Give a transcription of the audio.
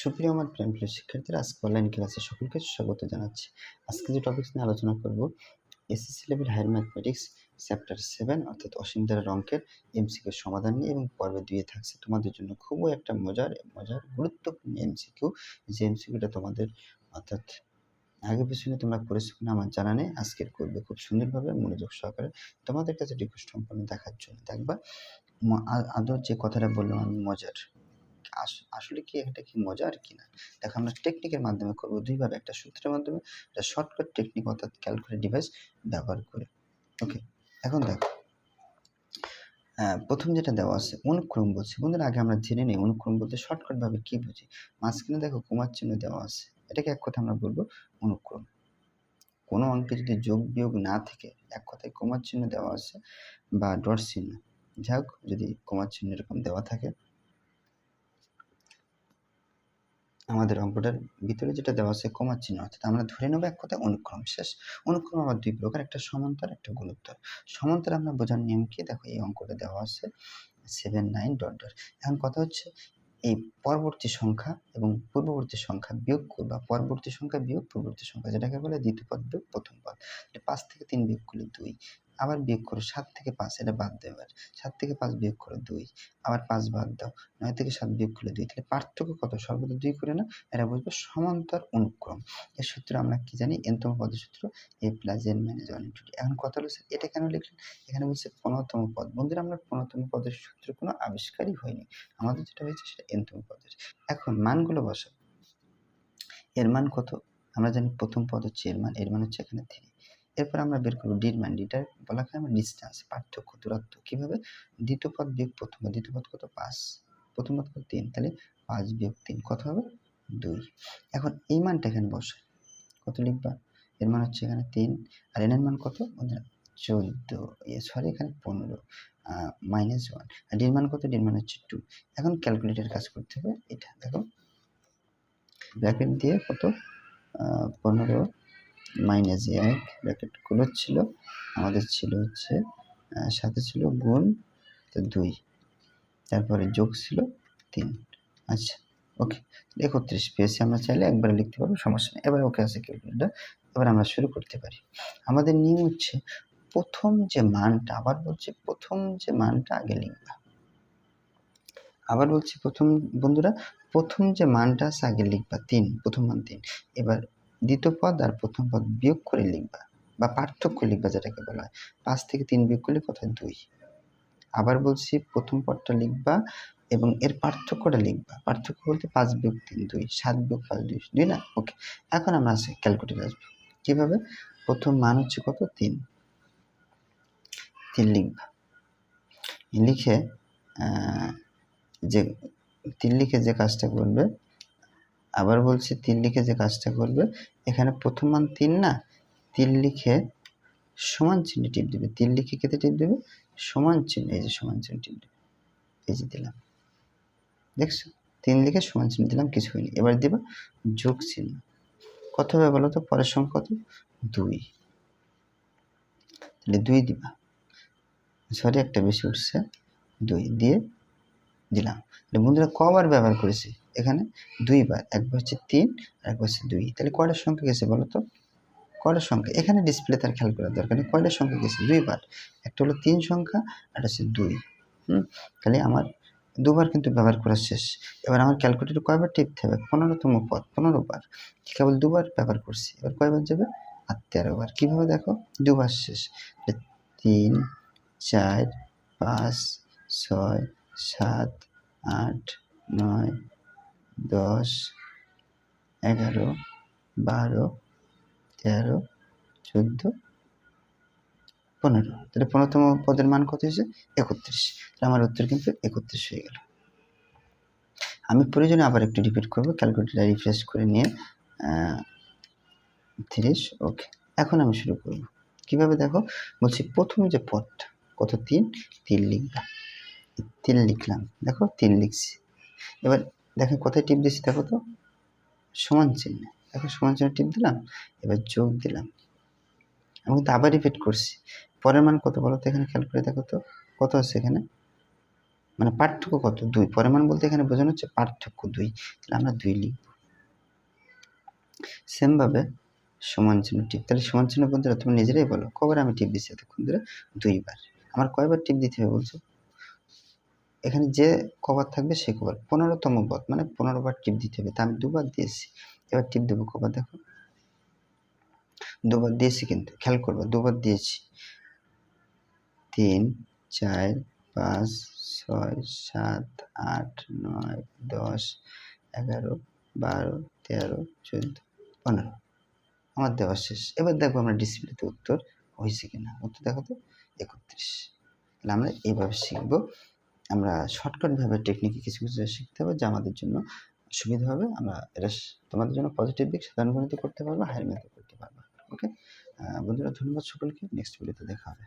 সুপ্রিয় আমার প্রেম প্রিয় শিক্ষার্থীরা, আজকে অনলাইন ক্লাসে সকলকে স্বাগত জানাচ্ছি। আজকে যে টপিক নিয়ে আলোচনা করব SSC level higher mathematics chapter seven অর্থাৎ অসীম দ্বারা অঙ্কের এমসিকিউ সমাধান নিয়ে এবং পর্বে দুয়ে থাকছে। তোমাদের জন্য খুবই একটা মজার মজার, গুরুত্বপূর্ণ এমসিকিউ যে এমসিকিউটা তোমাদের অর্থাৎ আগে পিছনে তোমরা করেছ কিনা আমার জানা নেই। আজকের করবে খুব সুন্দরভাবে মনোযোগ সহকারে তোমাদের কাছে রিকোয়েস্ট সম্পন্ন দেখার জন্য দেখবা। আদৌ যে কথাটা বললাম আমি মজার। আসলে কি এটা কি মজার কিনা দেখো আমরা টেকনিকের মাধ্যমে করব দুইভাবে। একটা সূত্রের মাধ্যমে একটা শর্টকাট টেকনিক অর্থাৎ ক্যালকুলেট ডিভাইস ব্যবহার করে। ওকে এখন দেখো। আহ, প্রথম যেটা দেওয়া আছে অনুক্রম বলছে। বন্ধুরা আগে আমরা জেনে নিই অনুক্রম বলতে শর্টকাট ভাবে কি বুঝি। মাঝখানে দেখো কুমার চিহ্ন দেওয়া আছে। এটাকে এক কথা আমরা বলব অনুক্রম। কোনো অঙ্কে যদি যোগ বিয়োগ না থেকে এক কথায় কুমার চিহ্ন দেওয়া আছে বা ডট চিহ্ন। যাই হোক যদি কুমার চিহ্ন এরকম দেওয়া থাকে আমাদের অঙ্কটার ভিতরে যেটা দেওয়া আছে কমার চিহ্ন, অর্থাৎ আমরা ধরে নেব এক কথায় অনুক্রম, শেষ। অনুক্রম আবার দুই প্রকার, একটা সমান্তর, একটা গুণোত্তর। সমান্তর আমরা বোঝার নিয়ম কি? দেখো, এই অঙ্কটা দেওয়া আছে সেভেন নাইন ডট ডট এখন কথা হচ্ছে, এই পরবর্তী সংখ্যা এবং পূর্ববর্তী সংখ্যা বিয়োগ করবা পরবর্তী সংখ্যা বিয়োগ পূর্ববর্তী সংখ্যা, যেটাকে বলে দ্বিতীয় পদ বিয়োগ প্রথম পদ। পাঁচ থেকে তিন বিয়োগ করলে দুই। আবার বিয়োগ করো, সাত থেকে পাঁচ, এটা বাদ দেবে এবার। সাত থেকে পাঁচ বিয়োগ করো দুই, আবার পাঁচ বাদ দাও। নয় থেকে সাত বিয়োগ করলে দুই, তাহলে পার্থক্য কত? সর্বদা দুই করে না এটা বুঝব সমান্তর অনুক্রম। এর সূত্র আমরা কি জানি? এনতম পদের সূত্র, a plus n minus one into এখন কথা হলো এটা কেন লিখলেন? এখানে বলছে পনেরোতম পদ। বন্ধুরা, আমরা পনেরোতম পদের সূত্র কোনো আবিষ্কারই হয়নি। আমাদের যেটা হয়েছে সেটা এনতম পদের। এখন মানগুলো বসাবো এর মান কত? আমরা জানি প্রথম পদ হচ্ছে এর মান এর মান হচ্ছে এখানে থ্রি এরপর আমরা বের করব ডির মান ডিটা বলা হয় আমরা ডিস্টেন্স পার্থক্য, দূরত্ব। কীভাবে? দ্বিতীয় পদ বিয়োগ প্রথম পদ দ্বিতীয় পদ কত? পাঁচ। প্রথম পদ কত? তিন। তাহলে পাঁচ বিয়োগ তিন, কত হবে? দুই। এখন এই মানটা এখানে বসে। কত লিখবা? এর মান হচ্ছে এখানে তিন। আর এনের মান কত? চোদ্দ। সরি এখানে পনেরো। মাইনাস ওয়ান আর ডির মান কত? ডির মান হচ্ছে টু এখন ক্যালকুলেটর কাজ করতে হবে। এটা দেখো ব্র্যাকেট দিয়ে কত? পনেরো। মাইনাস এক ব্র্যাকেটগুলো ছিল, আমাদের ছিল হচ্ছে সাথে ছিল গুণ দুই, তারপরে যোগ ছিল তিন আচ্ছা ওকে একত্রিশ পেয়েছি আমরা চাইলে, একবারে লিখতে পারব, সমস্যা নেই, এবার ওকে আছে ক্যালকুলেটর এবার আমরা শুরু করতে পারি। আমাদের নিয়ম হচ্ছে, প্রথম যে মানটা, আবার বলছি প্রথম যে মানটা আগে লিখবা। আবার বলছি প্রথম, বন্ধুরা, প্রথম যে মানটা আছে আগে লিখবা, তিন, প্রথম মান তিন, এবার দ্বিতীয় পদ আর প্রথম পদ বিয়োগ করে লিখবা, বা পার্থক্য লিখবা যেটাকে বলা হয়। পাঁচ থেকে তিন বিয়োগ করলে হয়? দুই। আবার বলছি প্রথম পদটা লিখবা এবং এর পার্থক্যটা লিখবা। পার্থক্য বলতে পাঁচ বিয়োগ তিন, দুই। সাত বিয়োগ পাঁচ, দুই দুই না? ওকে এখন আমরা আসি ক্যালকুলেটর আসব। কীভাবে? প্রথম মান হচ্ছে কত? তিন। তিন লিখবা। লিখে যে, তিন লিখে যে কাজটা করবে আবার বলছি তিন লিখে যে কাজটা করবে, এখানে প্রথম মান তিন না, তিন লিখে সমান চিহ্ন টিপ দেবে। তিন লিখে কেটে টিপ দেবে, সমান চিহ্ন, এই যে সমান চিহ্ন টিপ দেবে। এই যে দিলাম। দেখছ? তিন লিখে সমান চিহ্ন দিলাম, কিছু হয়নি। এবার দিবা যোগ চিহ্ন। কত হবে বলো তো? পরের সংখ্যা কত? দুই। তাহলে দুই দিবা। সরি একটা বেশি উঠছে। দুই দিয়ে দিলাম। বন্ধুরা কবার ব্যবহার করেছি? এখানে দুইবার, একবার হচ্ছে তিন আর একবার হচ্ছে দুই। তাহলে কয়টার সংখ্যা গেছে বলো তো? কয়টার সংখ্যা এখানে ডিসপ্লে তার খেয়াল করার দরকার নেই কয়টার সংখ্যা গেছে? দুইবার। একটা হলো তিন সংখ্যা আর হচ্ছে দুই। হুম? তাহলে আমার দুবার কিন্তু ব্যবহার করা শেষ। এবার আমার ক্যালকুলেটর কয়বার টিপতে হবে? পনেরোতম পদ পনেরো বার কেবল দুবার ব্যবহার করছি? এবার কয়বার যাবে? আর তেরো বার কীভাবে দেখো? দুবার শেষ। তিন, চার, পাঁচ, ছয়, সাত, আট, নয় দশ, এগারো, বারো, তেরো, চোদ্দ, পনেরো। তাহলে পনেরোতম পদের মান কত হয়েছে? একত্রিশ। তাহলে আমার উত্তর কিন্তু একত্রিশ হয়ে গেল। আমি প্রয়োজনে আবার একটু রিপিট করব ক্যালকুলেটার রিফ্রেশ করে নিয়ে তিরিশ ওকে এখন আমি শুরু করব। কীভাবে দেখো? বলছি প্রথম যে পদটা কত? তিন। তিন লিখলাম। তিন লিখলাম। দেখো, তিন লিখছি। এবার দেখো কোথায় টিপ দিচ্ছি দেখো তো। সমান চিহ্ন। দেখো সমান চিহ্ন টিপ দিলাম, এবার যোগ দিলাম। আমি কিন্তু আবার রিপিট করছি। পরের মান কত বলো তো এখানে খেয়াল করে দেখো তো। কত আছে এখানে? মানে পার্থক্য কত? দুই। পরের মান বলতে এখানে বোঝানো হচ্ছে পার্থক্য দুই। তাহলে আমরা দুই লিখব। সেমভাবে সমান চিহ্ন টিপ। তাহলে সমান চিহ্ন বন্ধুরা তুমি নিজেরাই বলো। কবার আমি টিপ দিচ্ছি এতক্ষণ ধরে? দুইবার। আমার কয়বার টিপ দিতে হবে বলছো? এখানে যে কভার থাকবে সে কভার পনেরোতম পদ মানে পনেরো বার টিপ দিতে হবে। তা আমি দুবার দিয়েছি, এবার টিপ দেবো কভার দেখো। দুবার দিয়েছি কিন্তু, খেয়াল করব, দুবার দিয়েছি। তিন, চার, পাঁচ, ছয়, সাত, আট, নয়, দশ, এগারো, বারো, তেরো, চোদ্দ, পনেরো। আমার দেওয়া শেষ। এবার দেখব আমরা ডিসপ্লেতে উত্তর হয়েছে কিনা। উত্তর দেখো তো, একত্রিশ। তাহলে আমরা এইভাবে শিখব। আমরা শর্টকাটভাবে টেকনিকে কিছু কিছু শিখতে হবে যা আমাদের জন্য সুবিধা হবে। আমরা এটা তোমাদের জন্য পজিটিভ দিক সাধারণ গণিত করতে পারব হায়ার ম্যাথও করতে পারব। ওকে বন্ধুরা, ধন্যবাদ সকলকে। নেক্সট ভিডিওতে দেখা হবে।